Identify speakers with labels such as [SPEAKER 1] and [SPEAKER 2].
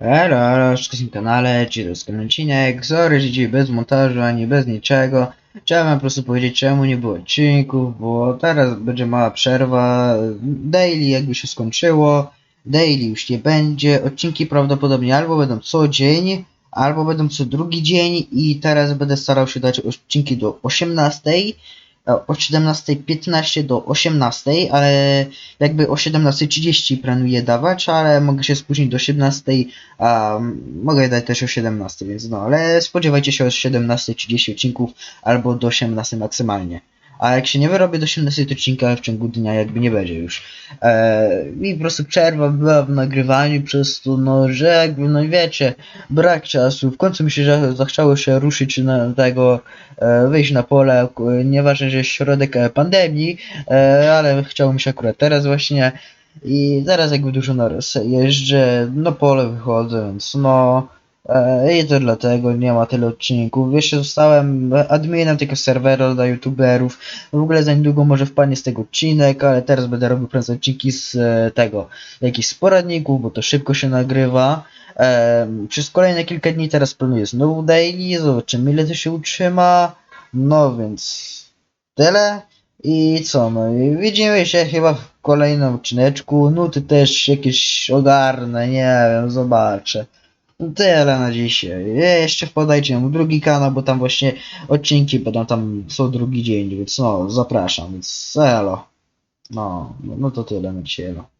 [SPEAKER 1] Elo, elo, w tym kanale, dzisiaj kolejny odcinek, sorry, że dzisiaj bez montażu, ani bez niczego. Chciałem po prostu powiedzieć, czemu nie było odcinków, bo teraz będzie mała przerwa, daily jakby się skończyło, daily już nie będzie, odcinki prawdopodobnie albo będą co dzień, albo będą co drugi dzień i teraz będę starał się dać odcinki do 18, e, od 17.15 do 18, ale jakby o 17.30 planuję dawać, ale mogę się spóźnić do 17, a mogę dać też o 17, więc no, ale spodziewajcie się o 17.30 odcinków albo do 18 maksymalnie. A jak się nie wyrobię do 18 odcinka w ciągu dnia jakby nie będzie już. Eee, I po prostu przerwa była w nagrywaniu przez to, no, że jakby, no wiecie, brak czasu. W końcu mi się że zachciało się ruszyć na tego, e, wyjść na pole, nieważne, że jest środek e, pandemii, e, ale chciało mi się akurat teraz właśnie i teraz jakby dużo naraz jeżdżę, na pole wychodzę, więc no i to dlatego nie ma tyle odcinków. Jeszcze zostałem adminem tego serwera dla youtuberów. W ogóle za niedługo może wpadnie z tego odcinek, ale teraz będę robił prędzej odcinki z e, tego, jakichś sporadników, bo to szybko się nagrywa. Em, przez kolejne kilka dni teraz planuję znowu daily, zobaczymy ile to się utrzyma. No więc tyle. I co, no i widzimy się chyba w kolejnym odcineczku. Nuty też jakieś ogarnę, nie wiem, zobaczę. Tyle na dzisiaj. Jeszcze wpadajcie na drugi kanał, bo tam właśnie odcinki będą tam co drugi dzień, więc no, zapraszam, więc elo. No, no, no to tyle na dzisiaj, elo.